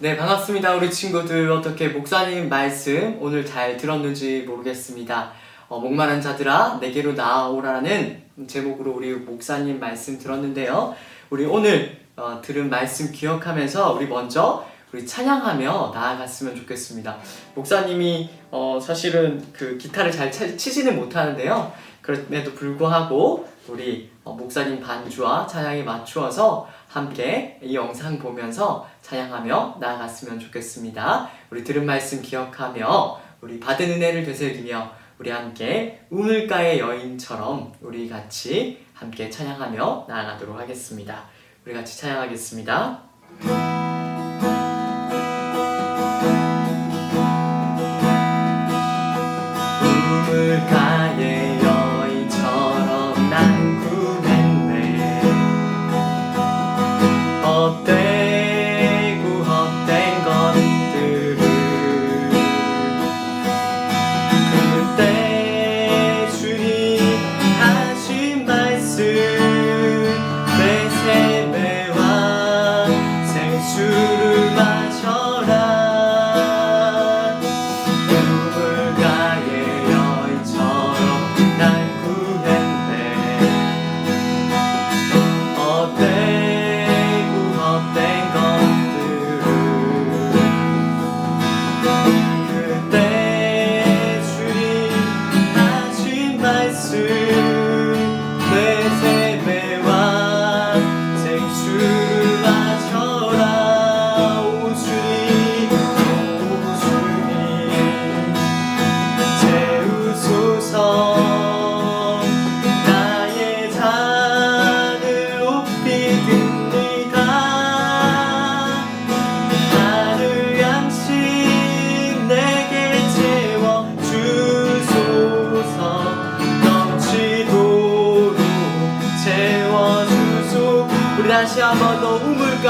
네, 반갑습니다. 우리 친구들. 어떻게 목사님 말씀 오늘 잘 들었는지 모르겠습니다. 어, 목마른 자들아, 내게로 나오라는 제목으로 우리 목사님 말씀 들었는데요. 우리 오늘 어, 들은 말씀 기억하면서 우리 먼저 우리 찬양하며 나아갔으면 좋겠습니다. 목사님이 어, 사실은 그 기타를 잘 치- 치지는 못하는데요. 그럼에도 불구하고 우리 어, 목사님 반주와 찬양에 맞추어서 함께 이 영상 보면서 찬양하며 나아갔으면 좋겠습니다. 우리 들은 말씀 기억하며 우리 받은 은혜를 되새기며 우리 함께 우물가의 여인처럼 우리 같이 함께 찬양하며 나아가도록 하겠습니다. 우리 같이 찬양하겠습니다.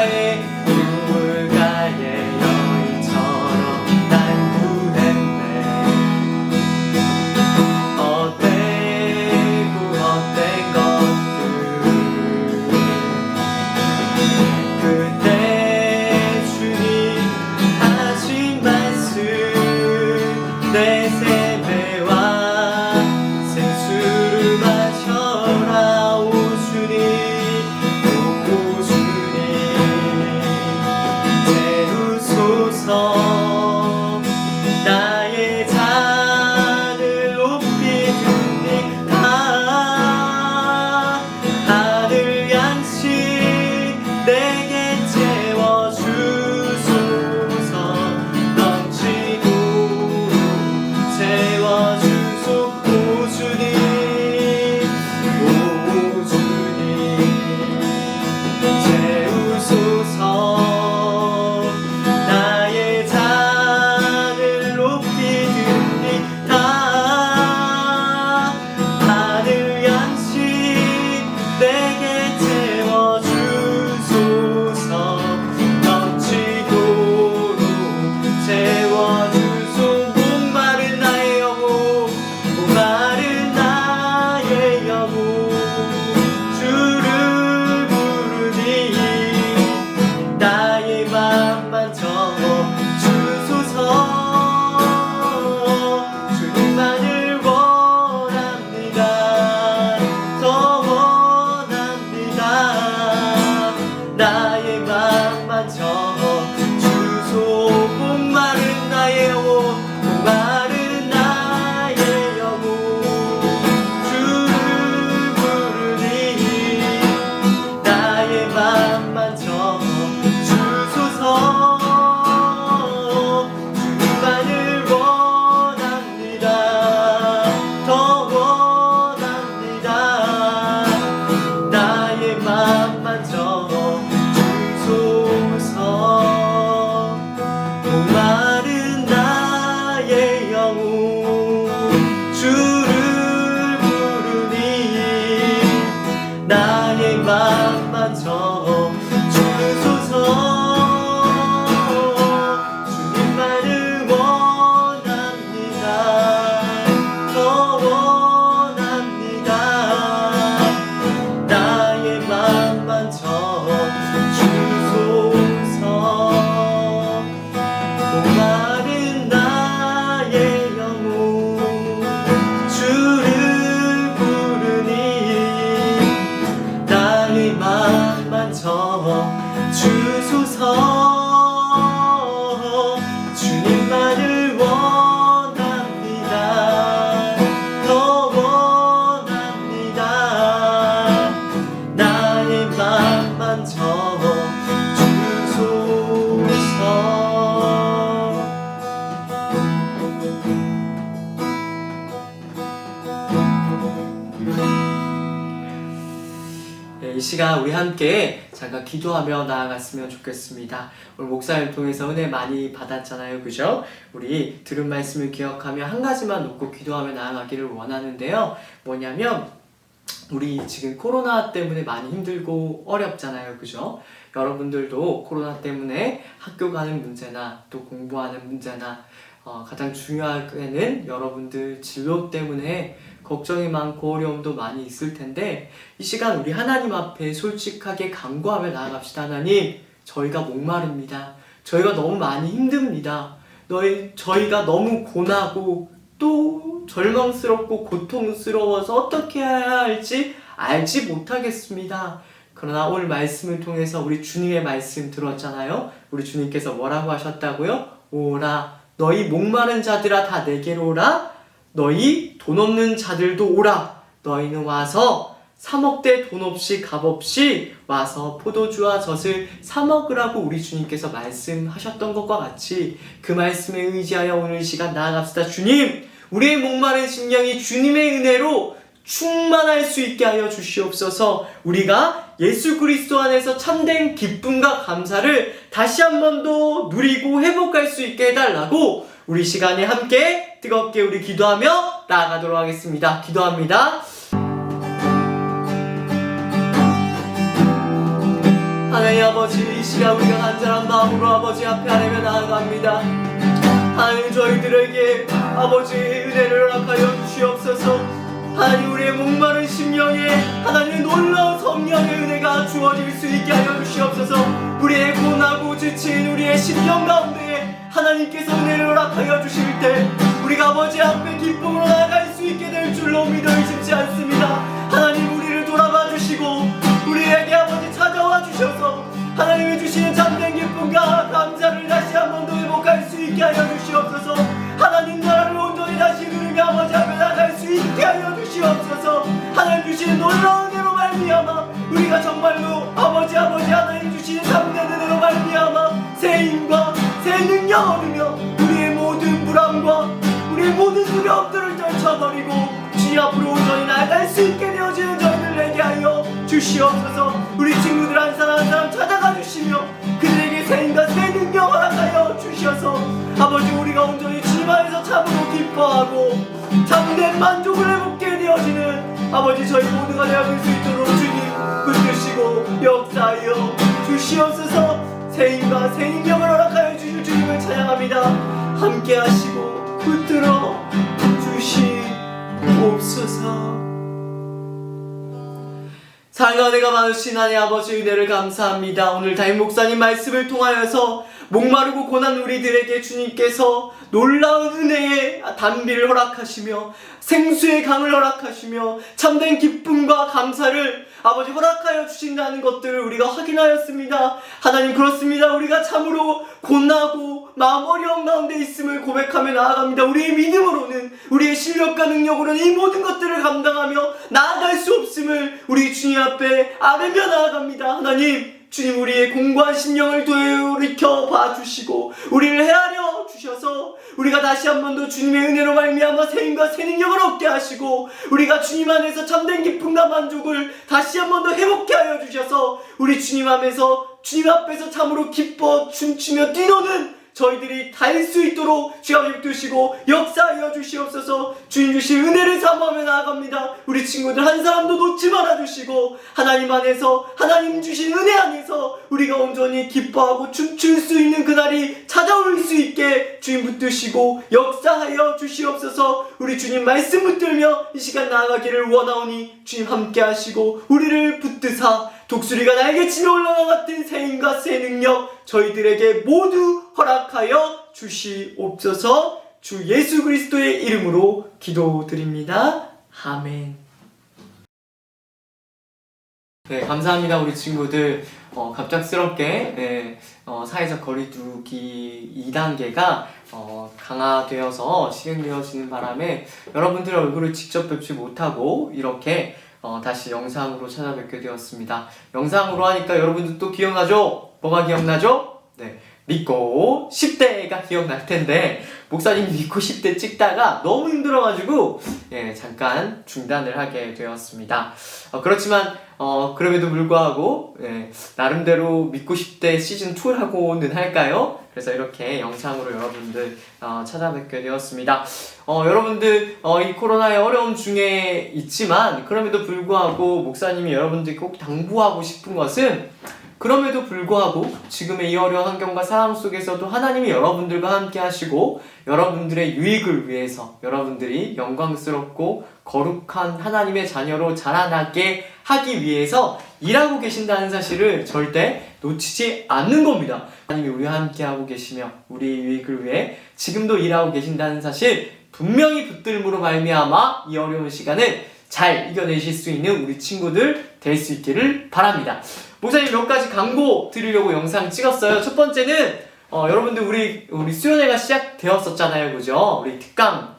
우 주소서 시간 우리 함께 잠깐 기도하며 나아갔으면 좋겠습니다. 오늘 목사님 통해서 은혜 많이 받았잖아요. 그죠? 우리 들은 말씀을 기억하며 한 가지만 놓고 기도하며 나아가기를 원하는데요. 뭐냐면 우리 지금 코로나 때문에 많이 힘들고 어렵잖아요. 그죠? 여러분들도 코로나 때문에 학교 가는 문제나 또 공부하는 문제나 어, 가장 중요하게는 여러분들 진로 때문에 걱정이 많고 어려움도 많이 있을 텐데 이 시간 우리 하나님 앞에 솔직하게 간구하며 나아갑시다. 하나님, 저희가 목마릅니다. 저희가 너무 많이 힘듭니다. 너희 저희가 너무 고나고 또 절망스럽고 고통스러워서 어떻게 해야 할지 알지 못하겠습니다. 그러나 오늘 말씀을 통해서 우리 주님의 말씀 들었잖아요. 우리 주님께서 뭐라고 하셨다고요? 오라 너희 목마른 자들아 다 내게로 오라 너희 돈 없는 자들도 오라. 너희는 와서 사 먹되 돈 없이 값 없이 와서 포도주와 젖을 사 먹으라고 우리 주님께서 말씀하셨던 것과 같이 그 말씀에 의지하여 오늘 이 시간 나아갑시다. 주님 우리의 목마른 심령이 주님의 은혜로 충만할 수 있게 하여 주시옵소서. 우리가 예수 그리스도 안에서 참된 기쁨과 감사를 다시 한 번 더 누리고 회복할 수 있게 해달라고 우리 시간에 함께 뜨겁게 우리 기도하며 나아가도록 하겠습니다. 기도합니다. 하나님 아버지 이 시간 우리가 간절한 마음으로 아버지 앞에 하나님 나아갑니다. 하나님 저희들에게 아버지 은혜를 허락하여 주시옵소서 하나님 우리의 목마른 심령에 하나님의 놀라운 성령의 은혜가 주어질 수 있게 하여 주시옵소서 우리의 고나고 지친 우리의 심령 가운데 하나님께서 은혜를 허락하여 주실 때 우리가 아버지? 앞에 기쁨으로 나아갈 수 있게 될 줄로 믿어 의심치 않습니다 모든 두려움들을 떨쳐버리고 주님 앞으로 온전히 나갈 수 있게 되어지는 저희들 내게 하여 주시옵소서. 우리 친구들 한 사람 한 사람 찾아가 주시며 그들에게 새 힘과 새 능력 허락하여 주셔서 아버지 우리가 온전히 주님 안에서 참으로 기뻐하고 참된 만족을 회복게 되어지는 아버지 저희 모두가 되어질 수 있도록 주님 붙드시고 역사하여 주시옵소서. 새 힘과 새 능력을 허락하여 주실 주님을 찬양합니다. 함께 하시고 붙들어 주시옵소서 사랑과 내가 많으신 하나님 아버지 은혜를 감사합니다. 오늘 다임 목사님 말씀을 통하여서 목마르고 고난 우리들에게 주님께서 놀라운 은혜의 단비를 허락하시며 생수의 강을 허락하시며 참된 기쁨과 감사를 아버지 허락하여 주신다는 것들을 우리가 확인하였습니다. 하나님 그렇습니다. 우리가 참으로 고나고 마음 어려운 가운데 있음을 고백하며 나아갑니다. 우리의 믿음으로는 우리의 실력과 능력으로는 이 모든 것들을 감당하며 나아갈 수 없음을 우리 주님 앞에 아뢰며 나아갑니다. 하나님 주님 우리의 공고한 심령을 돌이켜 봐주시고 우리를 헤아려 주셔서 우리가 다시 한 번 더 주님의 은혜로 말미암아 새 힘과 새 능력을 얻게 하시고 우리가 주님 안에서 참된 기쁨과 만족을 다시 한 번 더 회복케 하여 주셔서 우리 주님 앞에서 주님 앞에서 참으로 기뻐 춤추며 뛰노는 저희들이 달 수 있도록 주여 입두시고 역사하여 주시옵소서. 주님 주신 은혜를 사모하며 나아갑니다. 우리 친구들 한 사람도 놓지 말아 주시고 하나님 안에서 하나님 주신 은혜 안에서 우리가 온전히 기뻐하고 춤출 수 있는 그날이 찾아올 수 있게 주님 붙드시고 역사하여 주시옵소서. 우리 주님 말씀 붙들며 이 시간 나아가기를 원하오니 주님 함께 하시고 우리를 붙드사 독수리가 날개치며 올라가 같은 새 힘과 새 능력 저희들에게 모두 허락하여 주시옵소서 주 예수 그리스도의 이름으로 기도드립니다. 아멘. 네, 감사합니다, 우리 친구들. 어, 갑작스럽게 예, 어, 사회적 거리두기 2단계가 어, 강화되어서 시행되어지는 바람에 여러분들의 얼굴을 직접 뵙지 못하고 이렇게 어, 다시 영상으로 찾아뵙게 되었습니다. 영상으로 하니까 여러분들 또 기억나죠? 뭐가 기억나죠? 네. 믿고 10대가 기억날 텐데 목사님 믿고 10대 찍다가 너무 힘들어가지고 예, 잠깐 중단을 하게 되었습니다. 어, 그렇지만 어, 그럼에도 불구하고 예, 나름대로 믿고 10대 시즌 2라고는 할까요? 그래서 이렇게 영상으로 여러분들 어, 찾아뵙게 되었습니다. 어, 여러분들 어, 이 코로나의 어려움 중에 있지만 그럼에도 불구하고 목사님이 여러분들께 꼭 당부하고 싶은 것은 그럼에도 불구하고 지금의 이 어려운 환경과 상황 속에서도 하나님이 여러분들과 함께 하시고 여러분들의 유익을 위해서 여러분들이 영광스럽고 거룩한 하나님의 자녀로 자라나게 하기 위해서 일하고 계신다는 사실을 절대 놓치지 않는 겁니다. 하나님이 우리와 함께 하고 계시며 우리의 유익을 위해 지금도 일하고 계신다는 사실 분명히 붙들므로 말미암아 이 어려운 시간을 잘 이겨내실 수 있는 우리 친구들 될 수 있기를 바랍니다. 목사님 몇 가지 광고 드리려고 영상 찍었어요. 첫 번째는 어, 여러분들 우리 우리 수련회가 시작되었었잖아요, 그죠? 우리 특강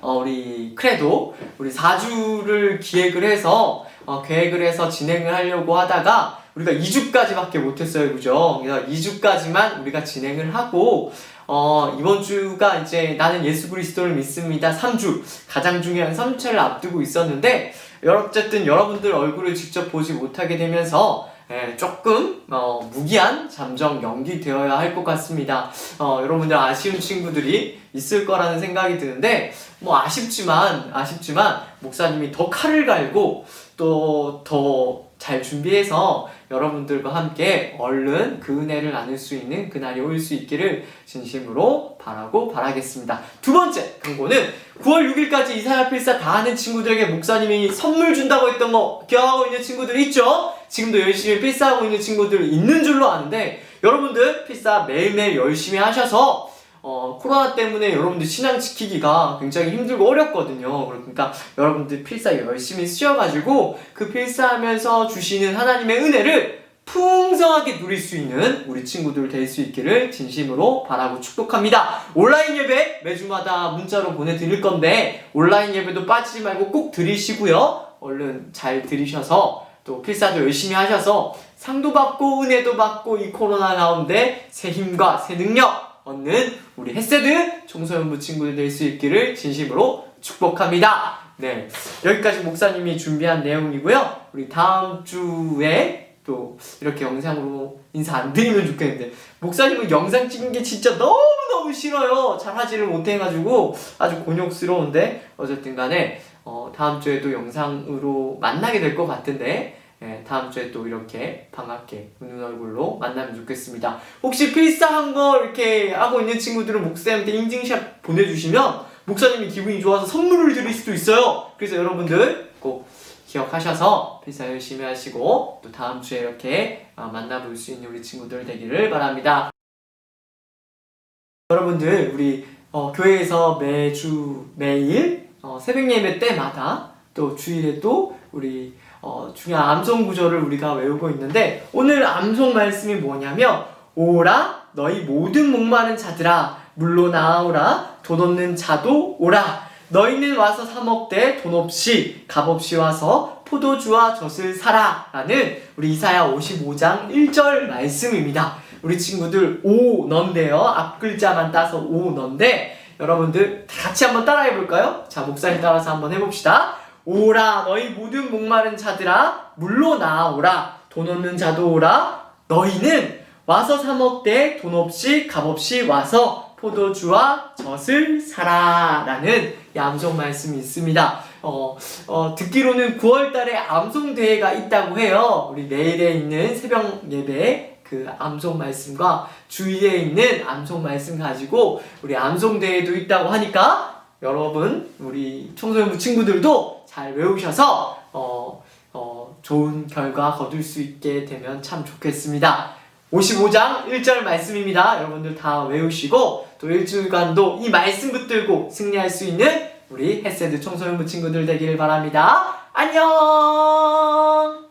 어, 우리 크레도 우리 4주를 기획을 해서 어, 계획을 해서 진행을 하려고 하다가 우리가 2주까지밖에 못했어요, 그죠? 그래서 2주까지만 우리가 진행을 하고 어, 이번 주가 이제 나는 예수 그리스도를 믿습니다. 3주 가장 중요한 3차를 앞두고 있었는데 어쨌든 여러분들 얼굴을 직접 보지 못하게 되면서 예, 조금 어, 무기한 잠정 연기되어야 할 것 같습니다. 어, 여러분들 아쉬운 친구들이 있을 거라는 생각이 드는데 뭐 아쉽지만 아쉽지만 목사님이 더 칼을 갈고 또 더 잘 준비해서 여러분들과 함께 얼른 그 은혜를 나눌 수 있는 그날이 올 수 있기를 진심으로 바라고 바라겠습니다. 두 번째 광고는 9월 6일까지 이사야 필사 다 하는 친구들에게 목사님이 선물 준다고 했던 거 기억하고 있는 친구들 있죠? 지금도 열심히 필사하고 있는 친구들 있는 줄로 아는데 여러분들 필사 매일매일 열심히 하셔서 어, 코로나 때문에 여러분들 신앙 지키기가 굉장히 힘들고 어렵거든요. 그러니까 여러분들 필사 열심히 쓰셔가지고 그 필사하면서 주시는 하나님의 은혜를 풍성하게 누릴 수 있는 우리 친구들 될 수 있기를 진심으로 바라고 축복합니다. 온라인 예배 매주마다 문자로 보내드릴 건데 온라인 예배도 빠지지 말고 꼭 들으시고요. 얼른 잘 들으셔서 또 필사도 열심히 하셔서 상도 받고 은혜도 받고 이 코로나 가운데 새 힘과 새 능력 얻는 우리 햇세드 청소년부 친구들 될 수 있기를 진심으로 축복합니다. 네, 여기까지 목사님이 준비한 내용이고요. 우리 다음 주에 또 이렇게 영상으로 인사 안 드리면 좋겠는데 목사님은 영상 찍는 게 진짜 너무너무 싫어요. 잘 하지를 못해가지고 아주 곤욕스러운데 어쨌든 간에 어, 다음 주에도 영상으로 만나게 될 것 같은데 예, 다음 주에 또 이렇게 반갑게 웃는 얼굴로 만나면 좋겠습니다. 혹시 필사한 거 이렇게 하고 있는 친구들은 목사님한테 인증샷 보내주시면 목사님이 기분이 좋아서 선물을 드릴 수도 있어요. 그래서 여러분들 꼭 기억하셔서 필사 열심히 하시고 또 다음 주에 이렇게 어, 만나볼 수 있는 우리 친구들 되기를 바랍니다. 여러분들 우리 어, 교회에서 매주 매일 어, 새벽 예배 때마다 또 주일에 또 우리 어, 중요한 암송 구절을 우리가 외우고 있는데 오늘 암송 말씀이 뭐냐면 오라 너희 모든 목마른 자들아 물로 나아오라 돈 없는 자도 오라. 너희는 와서 사 먹되 돈 없이 값 없이 와서 포도주와 젖을 사라. 라는 우리 이사야 55장 1절 말씀입니다. 우리 친구들 오 넌데요. 앞 글자만 따서 오 넌데 여러분들 다 같이 한번 따라해 볼까요? 자 목사님 따라서 한번 해봅시다 오라 너희 모든 목마른 자들아 물로 나아오라 돈 없는 자도 오라 너희는 와서 사 먹되 돈 없이 값 없이 와서 포도주와 젖을 사라라는 이 암송 말씀이 있습니다. 어, 어, 듣기로는 9월달에 암송 대회가 있다고 해요. 우리 내일에 있는 새벽 예배 그 암송 말씀과 주위에 있는 암송 말씀 가지고 우리 암송 대회도 있다고 하니까 여러분 우리 청소년부 친구들도 잘 외우셔서 어, 어, 좋은 결과 거둘 수 있게 되면 참 좋겠습니다. 55장 1절 말씀입니다. 여러분들 다 외우시고 또 일주일간도 이 말씀 붙들고 승리할 수 있는 우리 햇세드 청소년부 친구들 되기를 바랍니다. 안녕!